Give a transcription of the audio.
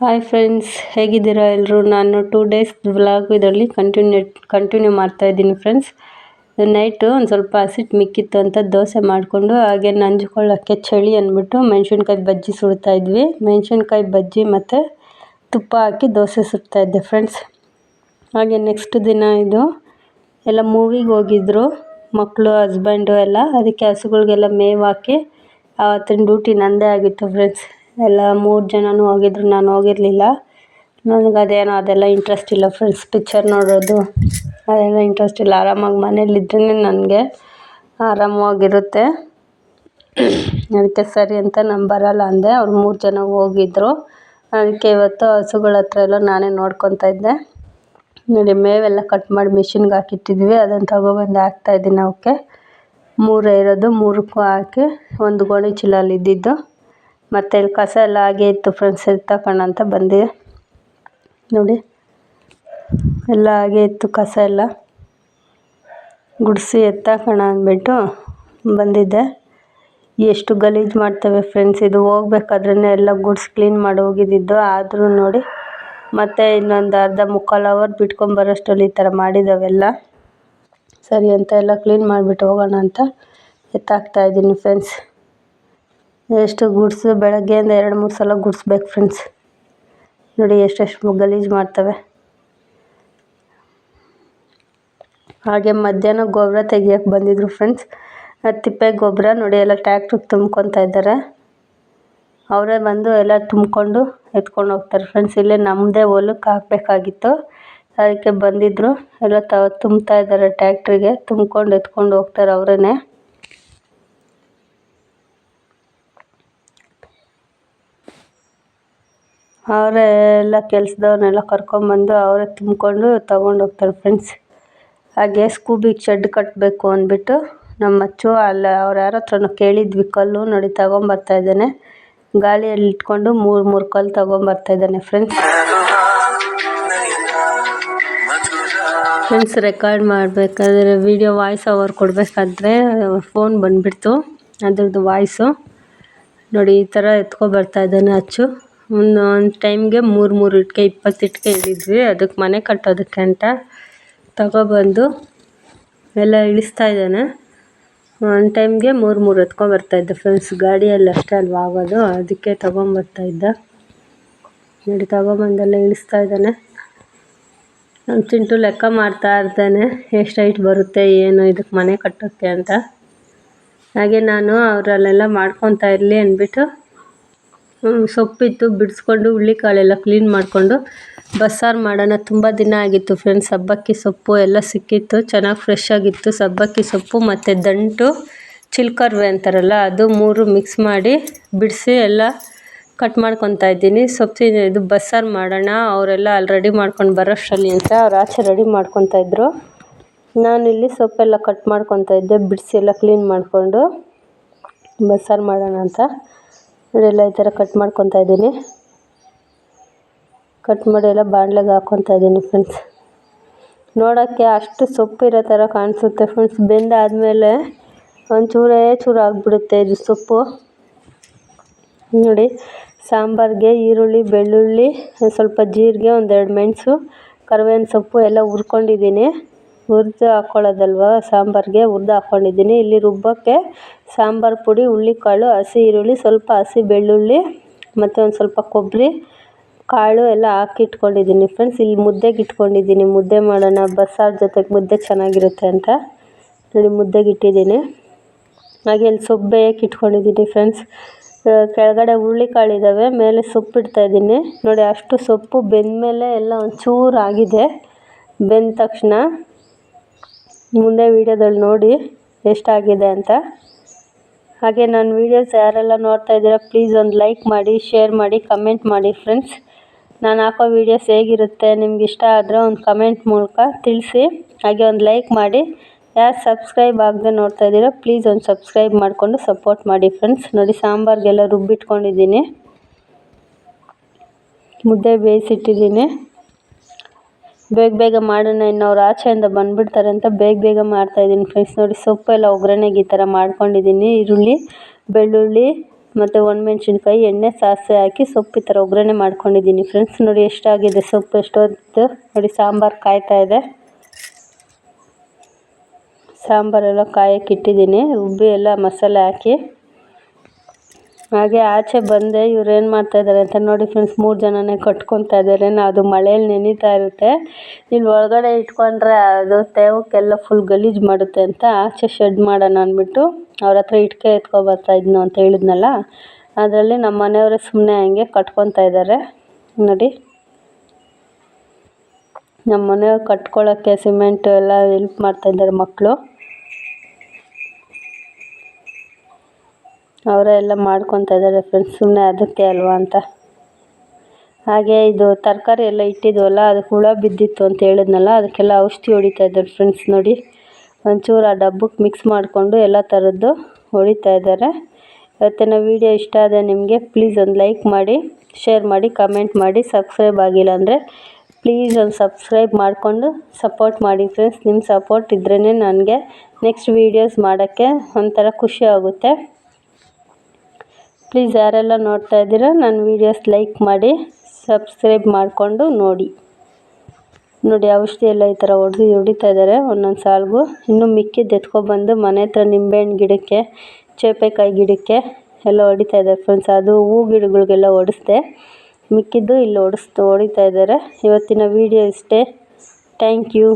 Hi friends ಹೇಗಿದ್ದೀರಾ ಎಲ್ಲರೂ ನಾನು ಟೂ ಡೇಸ್ ವ್ಲಾಗ್ ಇದರಲ್ಲಿ ಕಂಟಿನ್ಯೂ ಕಂಟಿನ್ಯೂ ಮಾಡ್ತಾಯಿದ್ದೀನಿ ಫ್ರೆಂಡ್ಸ್ ನೈಟು ಒಂದು ಸ್ವಲ್ಪ ಹಸಿಟ್ಟು ಮಿಕ್ಕಿತ್ತು ಅಂತ ದೋಸೆ ಮಾಡಿಕೊಂಡು, ಹಾಗೆ ನಂಜುಕೊಳ್ಳೋಕ್ಕೆ ಚಳಿ ಅಂದ್ಬಿಟ್ಟು ಮೆಣಸಿನ್ಕಾಯಿ ಬಜ್ಜಿ ಸುಡ್ತಾ ಇದ್ವಿ. ಮೆಣಸಿನ್ಕಾಯಿ ಬಜ್ಜಿ ಮತ್ತು ತುಪ್ಪ ಹಾಕಿ ದೋಸೆ ಸುಡ್ತಾಯಿದ್ದೆ ಫ್ರೆಂಡ್ಸ್ ಹಾಗೆ ನೆಕ್ಸ್ಟ್ ದಿನ ಇದು ಎಲ್ಲ ಮೂವಿಗೆ ಹೋಗಿದ್ರು ಮಕ್ಕಳು ಹಸ್ಬೆಂಡು ಎಲ್ಲ. ಅದಕ್ಕೆ ಹಸುಗಳಿಗೆಲ್ಲ ಮೇವು ಹಾಕಿ, ಆವತ್ತಿನ ಡ್ಯೂಟಿ ನನ್ನದೇ ಆಗಿತ್ತು ಫ್ರೆಂಡ್ಸ್ ಎಲ್ಲ ಮೂರು ಜನನೂ ಹೋಗಿದ್ರು, ನಾನು ಹೋಗಿರಲಿಲ್ಲ. ನನಗೆ ಅದೇನೋ, ಅದೆಲ್ಲ ಇಂಟ್ರೆಸ್ಟ್ ಇಲ್ಲ ಫ್ರೆಂಡ್ಸ್ ಪಿಕ್ಚರ್ ನೋಡೋದು. ಅದೆಲ್ಲ ಇಂಟ್ರೆಸ್ಟ್ ಇಲ್ಲ. ಆರಾಮಾಗಿ ಮನೇಲಿದ್ರೇ ನನಗೆ ಆರಾಮವಾಗಿರುತ್ತೆ. ಅದಕ್ಕೆ ಸರಿ ಅಂತ ನಾನು ಬರೋಲ್ಲ ಅಂದೆ. ಅವ್ರು ಮೂರು ಜನ ಹೋಗಿದ್ರು. ಅದಕ್ಕೆ ಇವತ್ತು ಹಸುಗಳ ಹತ್ರ ಎಲ್ಲ ನಾನೇ ನೋಡ್ಕೊತಾ ಇದ್ದೆ. ನೋಡಿ, ಮೇವೆಲ್ಲ ಕಟ್ ಮಾಡಿ ಮಿಷಿನ್ಗೆ ಹಾಕಿಟ್ಟಿದ್ವಿ. ಅದನ್ನು ತಗೊಬಂದು ಹಾಕ್ತಾಯಿದ್ದೀನಿ ಅವಕ್ಕೆ. ಮೂರೇ ಇರೋದು, ಮೂರಕ್ಕೂ ಹಾಕಿ, ಒಂದು ಗೋಣಿ ಚೀಲಲ್ಲಿ ಇದ್ದಿದ್ದು. ಮತ್ತು ಇಲ್ಲಿ ಕಸ ಎಲ್ಲ ಹಾಗೆ ಇತ್ತು ಫ್ರೆಂಡ್ಸ್ ಎತ್ತಾಕೋಣ ಅಂತ ಬಂದೆ ನೋಡಿ. ಎಲ್ಲ ಹಾಗೆ ಇತ್ತು ಕಸ ಎಲ್ಲ. ಗುಡಿಸಿ ಎತ್ತಾಕೋಣ ಅಂದ್ಬಿಟ್ಟು ಬಂದಿದ್ದೆ. ಎಷ್ಟು ಗಲೀಜು ಮಾಡ್ತವೆ ಫ್ರೆಂಡ್ಸ್ ಇದು ಹೋಗ್ಬೇಕಾದ್ರೇ ಎಲ್ಲ ಗುಡ್ಸ್ ಕ್ಲೀನ್ ಮಾಡಿ ಹೋಗಿದ್ದಿದ್ದು. ಆದರೂ ನೋಡಿ, ಮತ್ತು ಇನ್ನೊಂದು ಅರ್ಧ ಮುಕ್ಕಾಲು ಅವರ್ ಬಿಟ್ಕೊಂಬರೋಷ್ಟರಲ್ಲಿ ಈ ಥರ ಮಾಡಿದ್ದಾವೆಲ್ಲ ಸರಿ ಅಂತ ಎಲ್ಲ ಕ್ಲೀನ್ ಮಾಡಿಬಿಟ್ಟು ಹೋಗೋಣ ಅಂತ ಎತ್ತಾಕ್ತಾಯಿದ್ದೀನಿ ಫ್ರೆಂಡ್ಸ್ ಎಷ್ಟು ಗುಡ್ಸು ಬೆಳಗ್ಗೆಯಿಂದ ಎರಡು ಮೂರು ಸಲ ಗುಡ್ಸ್ಬೇಕು ಫ್ರೆಂಡ್ಸ್ ನೋಡಿ ಎಷ್ಟೆಷ್ಟು ಗಲೀಜು ಮಾಡ್ತವೆ. ಹಾಗೆ ಮಧ್ಯಾಹ್ನ ಗೊಬ್ಬರ ತೆಗಿಯೋಕೆ ಬಂದಿದ್ರು ಫ್ರೆಂಡ್ಸ್ ತಿಪ್ಪೆ ಗೊಬ್ಬರ ನೋಡಿ ಎಲ್ಲ ಟ್ಯಾಕ್ಟ್ರಿಗೆ ತುಂಬ್ಕೊತಾ ಇದ್ದಾರೆ ಅವರೇ ಬಂದು ಎಲ್ಲ ತುಂಬಿಕೊಂಡು ಎತ್ಕೊಂಡು ಹೋಗ್ತಾರೆ ಫ್ರೆಂಡ್ಸ್ ಇಲ್ಲೇ ನಮ್ಮದೇ ಹೊಲಕ್ಕೆ ಹಾಕಬೇಕಾಗಿತ್ತು. ಅದಕ್ಕೆ ಬಂದಿದ್ದರು ಎಲ್ಲ ತುಂಬ್ತಾ ಇದ್ದಾರೆ ಟ್ಯಾಕ್ಟ್ರಿಗೆ ತುಂಬ್ಕೊಂಡು ಎತ್ಕೊಂಡು ಹೋಗ್ತಾರೆ ಅವರೇ ಅವರೇ ಎಲ್ಲ ಕೆಲಸದವ್ರನ್ನೆಲ್ಲ ಕರ್ಕೊಂಬಂದು ಅವರೇ ತುಂಬಿಕೊಂಡು ತಗೊಂಡ್ ಹೋಗ್ತಾರೆ ಫ್ರೆಂಡ್ಸ್ ಹಾಗೆ ಸ್ಕೂಬಿಗೆ ಶೆಡ್ ಕಟ್ಟಬೇಕು ಅಂದ್ಬಿಟ್ಟು ನಮ್ಮ ಅಚ್ಚು ಅಲ್ಲ, ಅವ್ರು ಯಾರ ಹತ್ರನೋ ಕೇಳಿದ್ವಿ, ಕಲ್ಲು ನೋಡಿ ತಗೊಂಬರ್ತಾ ಇದ್ದಾನೆ. ಗಾಳಿಯಲ್ಲಿ ಇಟ್ಕೊಂಡು ಮೂರು ಮೂರು ಕಲ್ಲು ತಗೊಂಬರ್ತಾ ಇದ್ದಾನೆ ಫ್ರೆಂಡ್ಸ್ ಫ್ರೆಂಡ್ಸ್ ರೆಕಾರ್ಡ್ ಮಾಡಬೇಕಾದ್ರೆ ವಿಡಿಯೋ ವಾಯ್ಸ್ ಓವರ್ ಕೊಡಬೇಕಾದ್ರೆ ಫೋನ್ ಬಂದುಬಿಡ್ತು. ಅದ್ರದ್ದು ವಾಯ್ಸು ನೋಡಿ, ಈ ಥರ ಎತ್ಕೊಬರ್ತಾ ಇದ್ದಾನೆ ಅಚ್ಚು. ಒಂದು ಒಂದು ಟೈಮ್ಗೆ ಮೂರು ಮೂರು ಇಟ್ಕೆ, ಇಪ್ಪತ್ತು ಇಟ್ಕೆ ಇಳಿದ್ವಿ. ಅದಕ್ಕೆ ಮನೆ ಕಟ್ಟೋದಕ್ಕೆ ಅಂತ ತಗೊಬಂದು ಎಲ್ಲ ಇಳಿಸ್ತಾ ಇದ್ದಾನೆ. ಒಂದು ಟೈಮ್ಗೆ ಮೂರು ಮೂರು ಎತ್ಕೊಂಬರ್ತಾಯಿದ್ದೆ ಫ್ರೆಂಡ್ಸ್ ಗಾಡಿಯಲ್ಲಿ ಅಷ್ಟೇ ಅಲ್ವಾ ಆಗೋದು. ಅದಕ್ಕೆ ತಗೊಂಬರ್ತಾಯಿದ್ದ ನೋಡಿ, ತಗೊಬಂದೆಲ್ಲ ಇಳಿಸ್ತಾ ಇದ್ದಾನೆ. ನಮ್ಮ ಚಿಂಟು ಲೆಕ್ಕ ಮಾಡ್ತಾ ಇರ್ತಾನೆ. ಎಷ್ಟು ಹೈಟ್ ಬರುತ್ತೆ, ಏನು ಇದಕ್ಕೆ ಮನೆ ಕಟ್ಟೋಕ್ಕೆ ಅಂತ. ಹಾಗೆ ನಾನು ಅವರಲ್ಲೆಲ್ಲ ಮಾಡ್ಕೊತಾ ಇರಲಿ ಅಂದ್ಬಿಟ್ಟು ಸೊಪ್ಪಿತ್ತು, ಬಿಡಿಸ್ಕೊಂಡು ಹುಳ್ಳಿಕಾಳೆಲ್ಲ ಕ್ಲೀನ್ ಮಾಡಿಕೊಂಡು ಬಸ್ಸಾರು ಮಾಡೋಣ. ತುಂಬ ದಿನ ಆಗಿತ್ತು ಫ್ರೆಂಡ್ಸ್ ಸಬ್ಬಕ್ಕಿ ಸೊಪ್ಪು ಎಲ್ಲ ಸಿಕ್ಕಿತ್ತು. ಚೆನ್ನಾಗಿ ಫ್ರೆಶ್ ಆಗಿತ್ತು. ಸಬ್ಬಕ್ಕಿ ಸೊಪ್ಪು ಮತ್ತು ದಂಟು, ಚಿಲ್ಕರ್ವೆ ಅಂತಾರಲ್ಲ, ಅದು ಮೂರು ಮಿಕ್ಸ್ ಮಾಡಿ ಬಿಡಿಸಿ ಎಲ್ಲ ಕಟ್ ಮಾಡ್ಕೊತಾ ಇದ್ದೀನಿ. ಸೊಪ್ಪಿನ ಇದು ಬಸ್ಸಾರು ಮಾಡೋಣ. ಅವರೆಲ್ಲ ಅಲ್ಲಿ ರೆಡಿ ಮಾಡ್ಕೊಂಡು ಬರೋಷ್ಟರಲ್ಲಿ ಅಂತ ಅವ್ರು ಆಚೆ ರೆಡಿ ಮಾಡ್ಕೊತಾ ಇದ್ದರು ನಾನಿಲ್ಲಿ ಸೊಪ್ಪೆಲ್ಲ ಕಟ್ ಮಾಡ್ಕೊತಾ ಇದ್ದೆ. ಬಿಡಿಸಿ ಎಲ್ಲ ಕ್ಲೀನ್ ಮಾಡಿಕೊಂಡು ಬಸ್ಸಾರು ಮಾಡೋಣ ಅಂತ. ಎಲ್ಲ ಈ ಥರ ಕಟ್ ಮಾಡ್ಕೊತಾ ಇದ್ದೀನಿ. ಕಟ್ ಮಾಡಿ ಎಲ್ಲ ಬಾಣಲೆಗೆ ಹಾಕ್ಕೊತಾ ಇದ್ದೀನಿ ಫ್ರೆಂಡ್ಸ್ ನೋಡೋಕ್ಕೆ ಅಷ್ಟು ಸೊಪ್ಪಿರೋ ಥರ ಕಾಣಿಸುತ್ತೆ ಫ್ರೆಂಡ್ಸ್ ಬೆಂದಾದಮೇಲೆ ಒಂಚೂರೇ ಚೂರು ಆಗಿಬಿಡುತ್ತೆ ಇದು ಸೊಪ್ಪು. ನೋಡಿ, ಸಾಂಬಾರಿಗೆ ಈರುಳ್ಳಿ, ಬೆಳ್ಳುಳ್ಳಿ, ಸ್ವಲ್ಪ ಜೀರಿಗೆ, ಒಂದೆರಡು ಮೆಣಸು, ಕರಿಬೇವಿನ ಸೊಪ್ಪು ಎಲ್ಲ ಹುರ್ಕೊಂಡಿದ್ದೀನಿ. ಹುರಿದು ಹಾಕ್ಕೊಳ್ಳೋದಲ್ವ ಸಾಂಬಾರಿಗೆ? ಹುರ್ದು ಹಾಕ್ಕೊಂಡಿದ್ದೀನಿ ಇಲ್ಲಿ ರುಬ್ಬೋಕ್ಕೆ ಸಾಂಬಾರು ಪುಡಿ ಹುಳ್ಳಿಕಾಳು ಹಸಿ ಈರುಳ್ಳಿ, ಸ್ವಲ್ಪ ಹಸಿ ಬೆಳ್ಳುಳ್ಳಿ ಮತ್ತು ಒಂದು ಸ್ವಲ್ಪ ಕೊಬ್ಬರಿ ಕಾಳು ಎಲ್ಲ ಹಾಕಿ ಇಟ್ಕೊಂಡಿದ್ದೀನಿ ಫ್ರೆಂಡ್ಸ್ ಇಲ್ಲಿ ಮುದ್ದೆಗೆ ಇಟ್ಕೊಂಡಿದ್ದೀನಿ. ಮುದ್ದೆ ಮಾಡೋಣ, ಬಸ್ಸಾರು ಜೊತೆಗೆ ಮುದ್ದೆ ಚೆನ್ನಾಗಿರುತ್ತೆ ಅಂತ ನೋಡಿ ಮುದ್ದೆಗೆ ಇಟ್ಟಿದ್ದೀನಿ. ಹಾಗೆ ಇಲ್ಲಿ ಸೊಪ್ಪು ಬೇಯಕ್ಕೆ ಇಟ್ಕೊಂಡಿದ್ದೀನಿ ಫ್ರೆಂಡ್ಸ್ ಕೆಳಗಡೆ ಹುರುಳಿಕಾಳು ಇದ್ದಾವೆ ಮೇಲೆ ಸೊಪ್ಪು ಇಡ್ತಾಯಿದ್ದೀನಿ ನೋಡಿ, ಅಷ್ಟು ಸೊಪ್ಪು ಬೆಂದಮೇಲೆ ಎಲ್ಲ ಒಂಚೂರು ಆಗಿದೆ. ಬೆಂದ ತಕ್ಷಣ ಮುಂದೆ ವೀಡಿಯೋದಲ್ಲಿ ನೋಡಿ ಎಷ್ಟಾಗಿದೆ ಅಂತ. ಹಾಗೆ ನನ್ನ ವೀಡಿಯೋಸ್ ಯಾರೆಲ್ಲ ನೋಡ್ತಾ ಇದ್ದೀರಾ ಪ್ಲೀಸ್ ಒಂದು ಲೈಕ್ ಮಾಡಿ ಶೇರ್ ಮಾಡಿ ಕಮೆಂಟ್ ಮಾಡಿ ಫ್ರೆಂಡ್ಸ್ ನಾನು ಹಾಕೋ ವೀಡಿಯೋಸ್ ಹೇಗಿರುತ್ತೆ, ನಿಮ್ಗೆ ಇಷ್ಟ ಆದರೆ ಒಂದು ಕಮೆಂಟ್ ಮೂಲಕ ತಿಳಿಸಿ. ಹಾಗೆ ಒಂದು ಲೈಕ್ ಮಾಡಿ. ಯಾರು ಸಬ್ಸ್ಕ್ರೈಬ್ ಆಗದೆ ನೋಡ್ತಾ ಇದ್ದೀರಾ ಪ್ಲೀಸ್ ಒಂದು ಸಬ್ಸ್ಕ್ರೈಬ್ ಮಾಡಿಕೊಂಡು ಸಪೋರ್ಟ್ ಮಾಡಿ ಫ್ರೆಂಡ್ಸ್ ನೋಡಿ, ಸಾಂಬಾರಿಗೆಲ್ಲ ರುಬ್ಬಿಟ್ಕೊಂಡಿದ್ದೀನಿ. ಮುದ್ದೆ ಬೇಯಿಸಿಟ್ಟಿದ್ದೀನಿ. ಬೇಗ ಬೇಗ ಮಾಡೋಣ ಇನ್ನು ಅವ್ರು ಆಚೆಯಿಂದ ಬಂದುಬಿಡ್ತಾರೆ ಅಂತ ಬೇಗ ಬೇಗ ಮಾಡ್ತಾಯಿದ್ದೀನಿ ಫ್ರೆಂಡ್ಸ್ ನೋಡಿ ಸೊಪ್ಪೆಲ್ಲ ಒಗ್ಗರಣೆಗೆ ಈ ಥರ ಮಾಡ್ಕೊಂಡಿದ್ದೀನಿ. ಈರುಳ್ಳಿ, ಬೆಳ್ಳುಳ್ಳಿ ಮತ್ತು ಒಣಮೆಣ್ಸಿನ್ಕಾಯಿ, ಎಣ್ಣೆ, ಸಾಸಿವೆ ಹಾಕಿ ಸೊಪ್ಪು ಈ ಥರ ಒಗ್ಗರಣೆ ಮಾಡ್ಕೊಂಡಿದ್ದೀನಿ ಫ್ರೆಂಡ್ಸ್ ನೋಡಿ, ಎಷ್ಟಾಗಿದೆ ಸೊಪ್ಪು, ಎಷ್ಟೊತ್ತು? ನೋಡಿ, ಸಾಂಬಾರು ಕಾಯ್ತಾ ಇದೆ. ಸಾಂಬಾರೆಲ್ಲ ಕಾಯಕ್ಕೆ ಇಟ್ಟಿದ್ದೀನಿ. ರುಬ್ಬಿ ಎಲ್ಲ ಮಸಾಲೆ ಹಾಕಿ. ಹಾಗೆ ಆಚೆ ಬಂದೆ, ಇವ್ರು ಏನು ಮಾಡ್ತಾಯಿದ್ದಾರೆ ಅಂತ ನೋಡಿ ಫ್ರೆಂಡ್ಸ್ ಮೂರು ಜನನೇ ಕಟ್ಕೊತಾ ಇದ್ದಾರೆ ಅದು ಮಳೆಯಲ್ಲಿ ನೆನೀತಾ ಇರುತ್ತೆ. ಇಲ್ಲಿ ಒಳಗಡೆ ಇಟ್ಕೊಂಡ್ರೆ ಅದು ತೇವಕ್ಕೆಲ್ಲ ಫುಲ್ ಗಲೀಜು ಮಾಡುತ್ತೆ ಅಂತ ಆಚೆ ಶೆಡ್ ಮಾಡೋಣ ಅಂದ್ಬಿಟ್ಟು ಅವ್ರ ಹತ್ರ ಇಟ್ಕೆ ಎತ್ಕೊಬರ್ತಾ ಇದ್ನು ಅಂತ ಹೇಳಿದ್ನಲ್ಲ, ಅದರಲ್ಲಿ ನಮ್ಮ ಮನೆಯವರು ಸುಮ್ಮನೆ ಹಂಗೆ ಕಟ್ಕೊತಾ ಇದ್ದಾರೆ ನೋಡಿ. ನಮ್ಮ ಮನೆಯವ್ರು ಕಟ್ಕೊಳ್ಳೋಕ್ಕೆ ಸಿಮೆಂಟ್ ಎಲ್ಲ ಹೆಲ್ಪ್ ಮಾಡ್ತಾಯಿದ್ದಾರೆ ಮಕ್ಕಳು ಅವರೇ ಎಲ್ಲ ಮಾಡ್ಕೊತಾ ಇದ್ದಾರೆ ಫ್ರೆಂಡ್ಸ್ ಸುಮ್ಮನೆ ಅದಕ್ಕೆ ಅಲ್ವಾ ಅಂತ. ಹಾಗೆ ಇದು ತರಕಾರಿ ಎಲ್ಲ ಇಟ್ಟಿದ್ವಲ್ಲ ಅದಕ್ಕೆ ಹುಳ ಬಿದ್ದಿತ್ತು ಅಂತ ಹೇಳಿದ್ನಲ್ಲ, ಅದಕ್ಕೆಲ್ಲ ಔಷಧಿ ಹೊಡಿತಾ ಫ್ರೆಂಡ್ಸ್ ನೋಡಿ. ಒಂಚೂರು ಆ ಡಬ್ಬಕ್ಕೆ ಮಿಕ್ಸ್ ಮಾಡಿಕೊಂಡು ಎಲ್ಲ ಥರದ್ದು ಹೊಡಿತಾ ಇದ್ದಾರೆ. ಇವತ್ತಿನ ವೀಡಿಯೋ ಇಷ್ಟ ಆದರೆ ನಿಮಗೆ ಪ್ಲೀಸ್ ಒಂದು ಲೈಕ್ ಮಾಡಿ ಶೇರ್ ಮಾಡಿ ಕಮೆಂಟ್ ಮಾಡಿ ಸಬ್ಸ್ಕ್ರೈಬ್ ಆಗಿಲ್ಲ ಅಂದರೆ ಪ್ಲೀಸ್ ಒಂದು ಸಬ್ಸ್ಕ್ರೈಬ್ ಮಾಡಿಕೊಂಡು ಸಪೋರ್ಟ್ ಮಾಡಿ ಫ್ರೆಂಡ್ಸ್ ನಿಮ್ಮ ಸಪೋರ್ಟ್ ಇದ್ರೇ ನನಗೆ ನೆಕ್ಸ್ಟ್ ವೀಡಿಯೋಸ್ ಮಾಡೋಕ್ಕೆ ಒಂಥರ ಖುಷಿ ಆಗುತ್ತೆ. ಪ್ಲೀಸ್ ಯಾರೆಲ್ಲ ನೋಡ್ತಾ ಇದ್ದೀರಾ, ನನ್ನ ವೀಡಿಯೋಸ್ ಲೈಕ್ ಮಾಡಿ ಸಬ್ಸ್ಕ್ರೈಬ್ ಮಾಡಿಕೊಂಡು ನೋಡಿ. ನೋಡಿ, ಔಷಧಿ ಎಲ್ಲ ಈ ಥರ ಹೊಡೆದು ಹೊಡಿತಾ ಇದ್ದಾರೆ, ಒಂದೊಂದು ಸಾಲ್ಗು. ಇನ್ನೂ ಮಿಕ್ಕಿದ್ದು ಎತ್ಕೊಬಂದು ಮನೆ ಹತ್ರ ನಿಂಬೆಹಣ್ಣು ಗಿಡಕ್ಕೆ, ಚೇಪೆಕಾಯಿ ಗಿಡಕ್ಕೆ ಎಲ್ಲ ಹೊಡಿತಾ ಇದ್ದಾರೆ ಫ್ರೆಂಡ್ಸ್ ಅದು ಹೂ ಗಿಡಗಳಿಗೆಲ್ಲ ಹೊಡೆಸ್ದೆ. ಮಿಕ್ಕಿದ್ದು ಇಲ್ಲಿ ಹೊಡೆಸ್ತು ಹೊಡಿತಾ ಇದ್ದಾರೆ. ಇವತ್ತಿನ ವೀಡಿಯೋ ಇಷ್ಟೇ. Thank you